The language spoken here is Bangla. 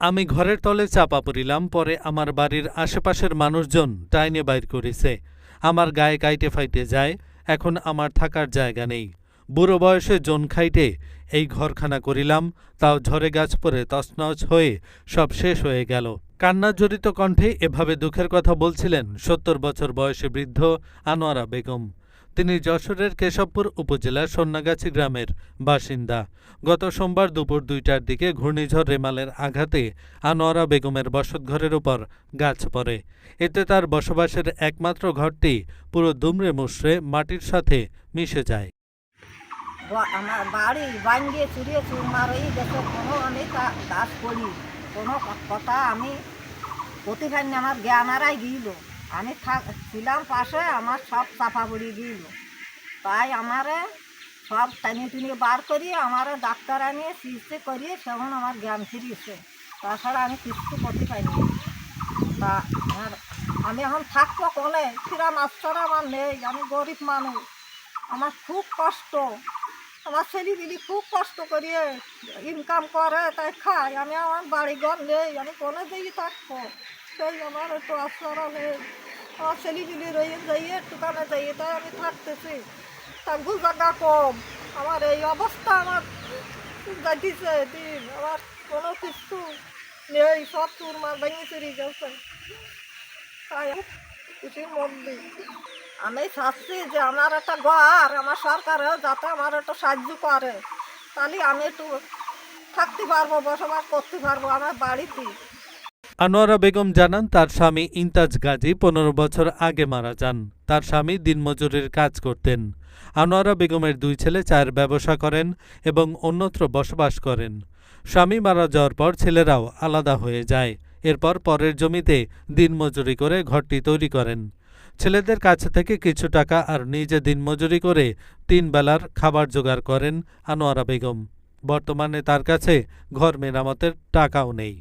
আমি ঘরের তলে চাপা পড়িলাম, পরে আমার বাড়ির আশেপাশের মানুষজন টাইনে বাইর করিছে। আমার গায়ে কাইটে ফাইটে যায়, এখন আমার থাকার জায়গা নেই। বুড়ো বয়সে জন খাইটে এই ঘরখানা করিলাম, তাও ঝরে গাছ পড়ে তছনছ হয়ে সব শেষ হয়ে গেল। কান্না কান্নাজড়িত কণ্ঠে এভাবে দুঃখের কথা বলছিলেন সত্তর বছর বয়সে বৃদ্ধ আনোয়ারা বেগম। তিনি যশোরের কেশবপুর উপজেলার সন্নাগাছি গ্রামের বাসিন্দা। গত সোমবার দুপুর দুইটার দিকে ঘূর্ণিঝড় রেমালের আঘাতে আনোয়ারা বেগমের বসতঘরের উপর গাছ পড়ে। এতে তার বসবাসের একমাত্র ঘরটি পুরো দুমড়ে মুষড়ে মাটির সাথে মিশে যায়। আমার বাড়ি বাঙ্গিয়ে চুরিয়ে চুরমার হয়ে গেছে কোনো আমি তা কাজ করি কোনো কথা আমি প্রতিখানে আমার জ্ঞান হারাই গিয়েছিল আমি ছিলাম পাশে, আমার সব চাপা পড়ে গিয়েছিল তাই আমারে সব টানি টুনি বার করি আমারে ডাক্তার আনিয়ে চিকিৎসা করিয়ে সেমন আমার জ্ঞান ফিরিয়েছে। তাছাড়া আমি কিছু করতে পারিনি তা আর আমি এখন থাকব কোনে? ফিরা মাস্টার আমার নেই, আমি গরিব মানুষ। আমার খুব কষ্ট। আমার ছেলেপিলি খুব কষ্ট করিয়ে ইনকাম করে, তাই খায় আমি আমার বাড়ি ঘর নেই, আমি কোনো দিকে থাকব? সেই আমার একটু আশ্রয় নেই আমার ছেলেপিলি রয়ে যাইয়ে দোকানে যাইয়ে তাই আমি থাকতেছি। তা গুজাগা কম। আমার এই অবস্থা আমার যাইতেছে, দিন। আমার কোনো কিছু নেই, সব চুর মার ভেঙে চুরি গেছে। তাই কিছুর মধ্যে আমি চাচ্ছি যে আমার একটা ঘর, আমার সরকারেও যাতে আমার একটু সাহায্য করে। তাহলে আমি একটু থাকতে পারব, বসবাস করতে পারব আমার বাড়িতে। আনোয়ারা বেগম জানান, তার স্বামী ইন্তাজ গাজী পনেরো বছর আগে মারা যান। তার স্বামী দিনমজুরের কাজ করতেন। আনোয়ারা বেগমের দুই ছেলে চায়ের ব্যবসা করেন এবং অন্যত্র বসবাস করেন। স্বামী মারা যাওয়ার পর ছেলেরাও আলাদা হয়ে যায়। এরপর পরের জমিতে দিনমজুরি করে ঘরটি তৈরি করেন। ছেলেদের কাছ থেকে কিছু টাকা আর নিজে দিনমজুরি করে তিন বেলার খাবার জোগাড় করেন আনোয়ারা বেগম। বর্তমানে তার কাছে ঘর মেরামতের টাকাও নেই।